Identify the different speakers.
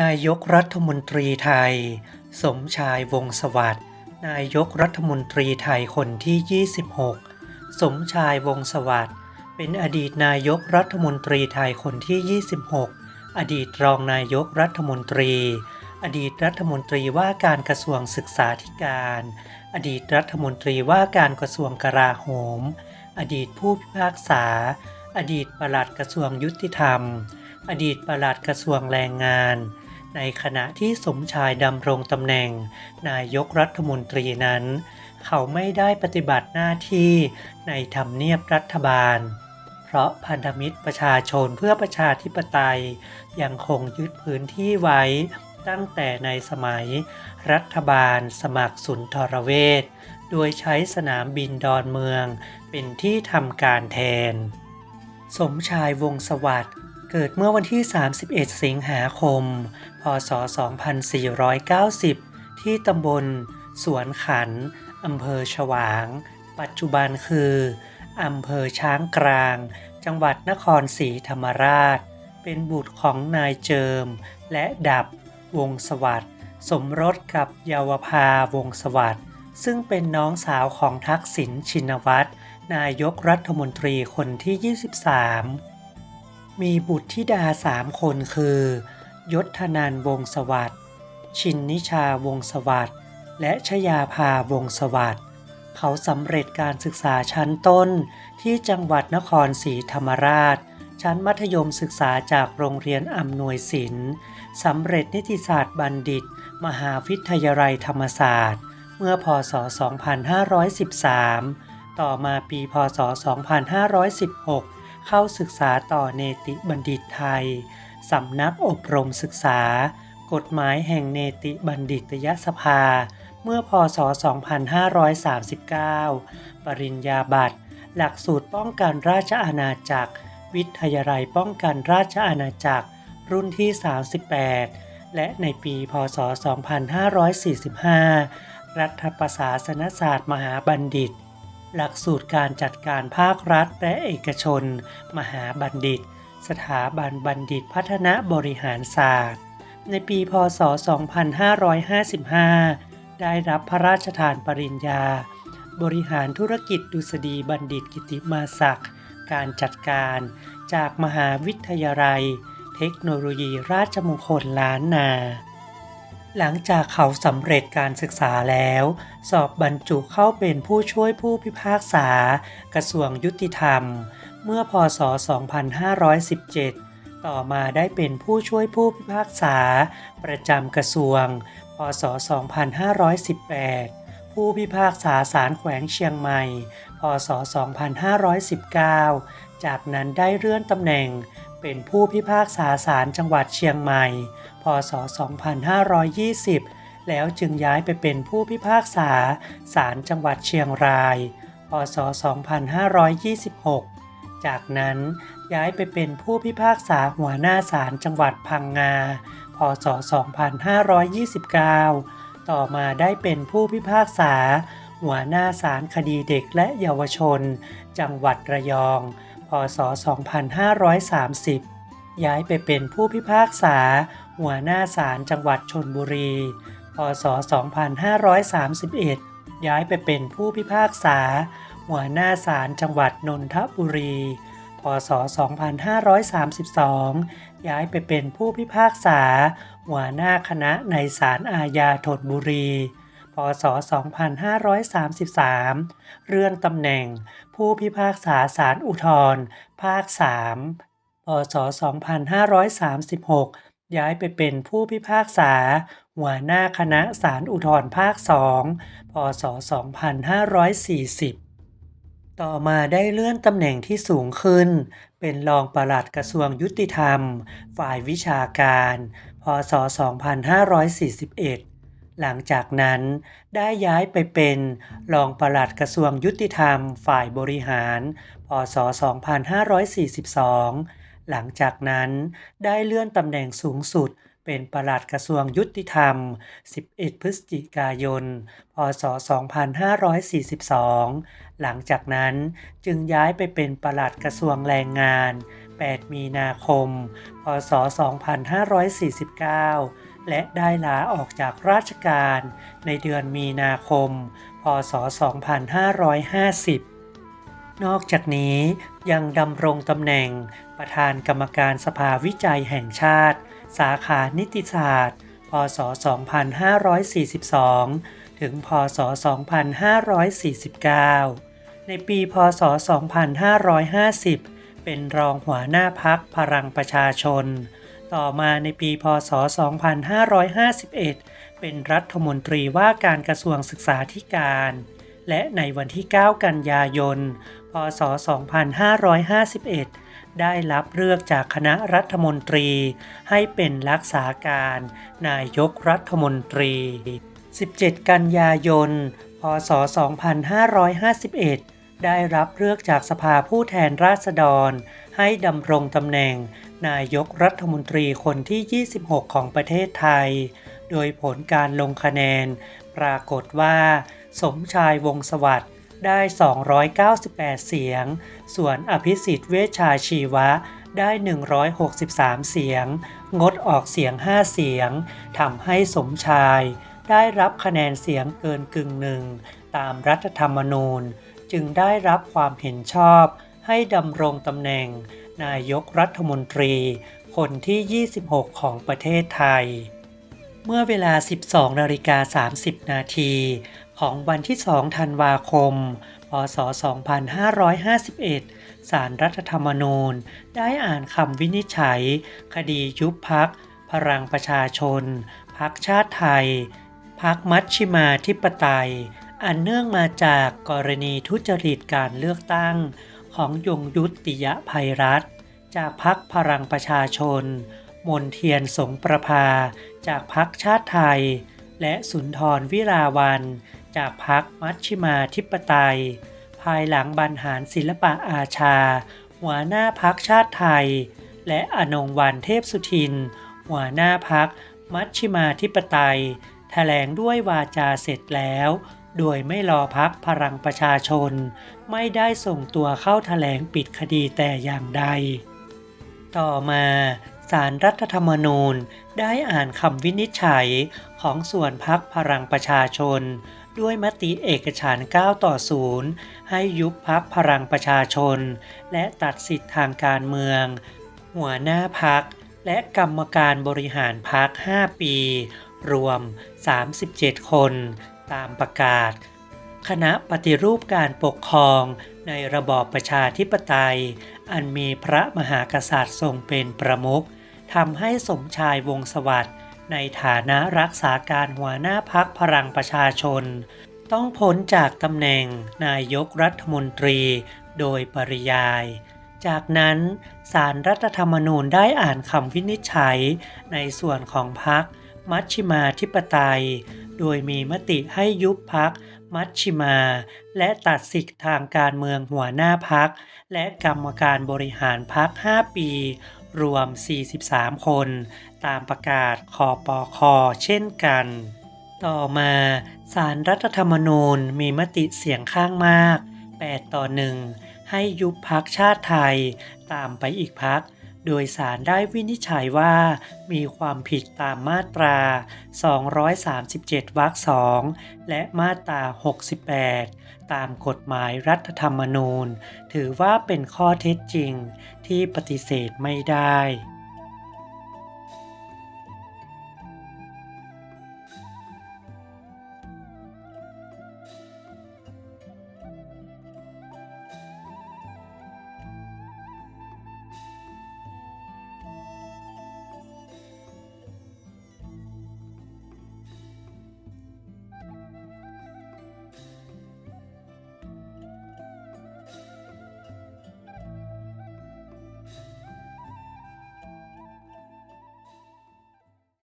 Speaker 1: นายกรัฐมนตรีไทย สมชายวงศสวัสด์นายกรัฐมนตรีไทยคนที่ 26 สมชายวงศสวัสด์เป็นอดีตนายกรัฐมนตรีไทยคนที่ 26 อดีตรองนายกรัฐมนตรี อดีตรัฐมนตรีว่าการกระทรวงศึกษาธิการ อดีตรัฐมนตรีว่าการกระทรวงกลาโหม อดีตผู้พิพากษา อดีตปลัดกระทรวงยุติธรรม อดีตปลัดกระทรวงแรงงาน ในขณะที่สมชายดำรงตำแหน่ง นายกรัฐมนตรีนั้น เขาไม่ได้ปฏิบัติหน้าที่ในทำเนียบรัฐบาล เพราะพันธมิตรประชาชนเพื่อประชาธิปไตย ยังคงยึดพื้นที่ไว้ตั้งแต่ในสมัย รัฐบาลสมัครสุนทรเวชโดยใช้สนามบินดอนเมืองเป็นที่ทำการแทน สมชายวงสวัสดิ์ เกิดเมื่อวันที่ 31 สิงหาคม พศ 2490 ที่ตำบล สวนขัน อำเภอฉวาง ปัจจุบันคือ อำเภอช้างกลาง จังหวัดนครศรีธรรมราช เป็นบุตรของนายเจิม และดับ วงสวัสดิ์สมรสกับเยาวภาวงสวัสดิ์ซึ่งเป็นน้องสาวของทักษิณชินวัตร นายกรัฐมนตรีคนที่ 23 มีบุตรธิดาสามคนคือ ยศธนันวงศ์สวัสด์ชินนิชาวงศ์สวัสด์และชยาภาวงศ์สวัสด์เขาสำเร็จการศึกษาชั้นต้นที่จังหวัดนครศรีธรรมราช ชั้นมัธยมศึกษาจากโรงเรียนอำนวยศิลป์สำเร็จนิติศาสตร์บัณฑิต มหาวิทยาลัยธรรมศาสตร์ เมื่อพศ 2513 ต่อมาปีพศ 2516 เข้าศึกษาต่อเนติบัณฑิตไทย สำนักอบรมศึกษา กฎหมายแห่งเนติบัณฑิตยสภา เมื่อพศ 2539 ปริญญาบัตร หลักสูตรป้องกันราชอาณาจักร วิทยาลัยป้องกันราชอาณาจักร รุ่นที่ 38 และในปี พศ 2545 รัฐประศาสนศาสตร์มหาบัณฑิต หลักสูตรการจัดการภาครัฐและเอกชน มหาบัณฑิต สถาบันบัณฑิตพัฒนาบริหารศาสตร์ ในปีพศ 2555 ได้รับพระราชทานปริญญา บริหารธุรกิจดุษฎีบัณฑิตกิติมาศักดิ์การจัดการจากมหาวิทยาลัย เทคโนโลยีราชมงคลล้านนา หลังจากเขาสำเร็จการศึกษาแล้ว สอบบรรจุเข้าเป็นผู้ช่วยผู้พิพากษา กระทรวงยุติธรรม เมื่อพศ 2517 ต่อมาได้เป็นผู้ช่วยผู้พิพากษา ประจำกระทรวง พศ 2518 ผู้พิพากษาศาลแขวงเชียงใหม่ พศ 2519 จากนั้นได้เลื่อนตำแหน่ง เป็นผู้พิพากษาศาลจังหวัดเชียงใหม่ พศ 2520 แล้วจึงย้ายไปเป็นผู้พิพากษาศาลจังหวัดเชียงราย พศ 2526 จากนั้นย้ายไปเป็นผู้พิพากษาหัวหน้าศาลจังหวัดพังงา พศ 2529 ต่อมาได้เป็นผู้พิพากษาหัวหน้าศาลคดีเด็กและเยาวชน จังหวัดระยอง พศ 2530 ย้ายไปเป็นผู้พิพากษา หัวหน้าศาลจังหวัดชนบุรี พศ 2531 ย้ายไปเป็นผู้พิพากษา หัวหน้าศาลจังหวัดนนทบุรี พศ 2532 ย้ายไปเป็นผู้พิพากษา หัวหน้าคณะในศาลอาญาธนบุรี ศ 2533เลื่อนตำแหน่ง ผู้พิพากษาศาลอุทธรภาค 3 พศ 2536 ย้ายไปเป็นผู้พิพากษา หัวหน้าคณะศาลอุทธรภาค 2 พศ 2540ต่อมาได้เลื่อนตำแหน่งที่สูงขึ้น เป็นรองปลัดกระทรวงยุติธรรม ฝ่ายวิชาการ พศ 2541 หลังจากนั้นได้ย้ายไปเป็นรองปลัดกระทรวงยุติธรรมฝ่ายบริหาร พศ 2542 หลังจากนั้นได้เลื่อนตำแหน่งสูงสุดเป็นปลัดกระทรวงยุติธรรม 11 พฤศจิกายน พศ 2542 หลังจากนั้นจึงย้ายไปเป็นปลัดกระทรวงแรงงาน 8 มีนาคม พศ 2549 และได้ลาออกจากราชการในเดือนมีนาคม พศ 2550นอกจากนี้ยังดำรงตำแหน่งประธานกรรมการสภาวิจัยแห่งชาติ สาขานิติศาสตร์ พศ 2542 ถึง พศ 2549 ในปี พศ 2550 เป็นรองหัวหน้าพักพลังประชาชน ต่อมาในปีพศ 2551 เป็นรัฐมนตรีว่าการกระทรวงศึกษาธิการ และในวันที่ 9 กันยายน พศ 2551 ได้รับเลือกจากคณะรัฐมนตรี ให้เป็นรักษาการ นายกรัฐมนตรี 17 กันยายน พศ 2551 ได้รับเลือกจากสภาผู้แทนราษฎร ให้ดำรงตำแหน่ง นายกรัฐมนตรีคนที่ 26 ของประเทศไทย โดยผลการลงคะแนน ปรากฏว่า สมชายวงศสวัสด์ได้ 298 เสียง ส่วนอภิสิทธิ์เวชชาชีวะได้ 163 เสียง งดออกเสียง 5 เสียง ทำให้สมชาย ได้รับคะแนนเสียงเกินกึ่งหนึ่ง ตามรัฐธรรมนูญ จึงได้รับความเห็นชอบให้ดำรงตำแหน่ง นายกรัฐมนตรี คนที่ 26 ของประเทศไทย เมื่อเวลา 12นาฬิกา30 นาที ของวันที่ 2 ธันวาคม พศ 2551 สารรัฐธรรมนูญ ได้อ่านคำวินิจฉัย คดียุบพัก พลังประชาชน พักชาติไทย พักมัชชิมาธิปไตย อันเนื่องมาจากกรณีทุจริตการเลือกตั้ง ของยงยุติยภัยรัฐ จากพักพลังประชาชน มนเทียนสงประภา จากพักชาติไทย และสุนทรวิราวัน จากพักมัชชิมาธิปไตย ภายหลังบรรหารศิลปะอาชา หัวหน้าพักชาติไทย และอนงวันเทพสุทิน หัวหน้าพักมัชชิมาธิปไตยแถลงด้วยวาจาเสร็จแล้ว โดยไม่รอพักพลังประชาชน ไม่ได้ส่งตัวเข้าแถลงปิดคดีแต่อย่างใด ต่อมาสารรัฐธรรมนูญได้อ่านคำวินิจฉัยของส่วนพักพลังประชาชน ด้วยมติเอกฉัน9ต่อ 0 ให้ยุบพักพลังประชาชน และตัดสิทธิทางการเมือง หัวหน้าพักและกรรมการบริหารพัก 5 ปี รวม 37 คน ตามประกาศ คณะปฏิรูปการปกครองในระบอบประชาธิปไตย อันมีพระมหากษัตริย์ทรงเป็นประมุขทำให้สมชายวงสวัสดิ์ในฐานะรักษาการหัวหน้าพักพลังประชาชน ต้องพ้นจากตำแหน่งนายกรัฐมนตรีโดยปริยาย จากนั้นสารรัฐธรรมนูญได้อ่านคำวินิจฉัยในส่วนของพักมัชชิมาธิปไตย โดยมีมติให้ยุบพักมัชชิมา และตัดสิทธิทางการเมืองหัวหน้าพัก และกรรมการบริหารพัก 5 ปี รวม 43 คน ตามประกาศคอปอคอเช่นกัน ต่อมาสารรัฐธรรมนูญมีมติเสียงข้างมาก 8 ต่อ 1 ให้ยุบพักชาติไทย ตามไปอีกพัก โดยสารได้วินิจฉัยว่า มีความผิดตามมาตรา 237 วรรคสองและมาตรา 68 ตามกฎหมายรัฐธรรมนูญ ถือว่าเป็นข้อเท็จจริงที่ปฏิเสธไม่ได้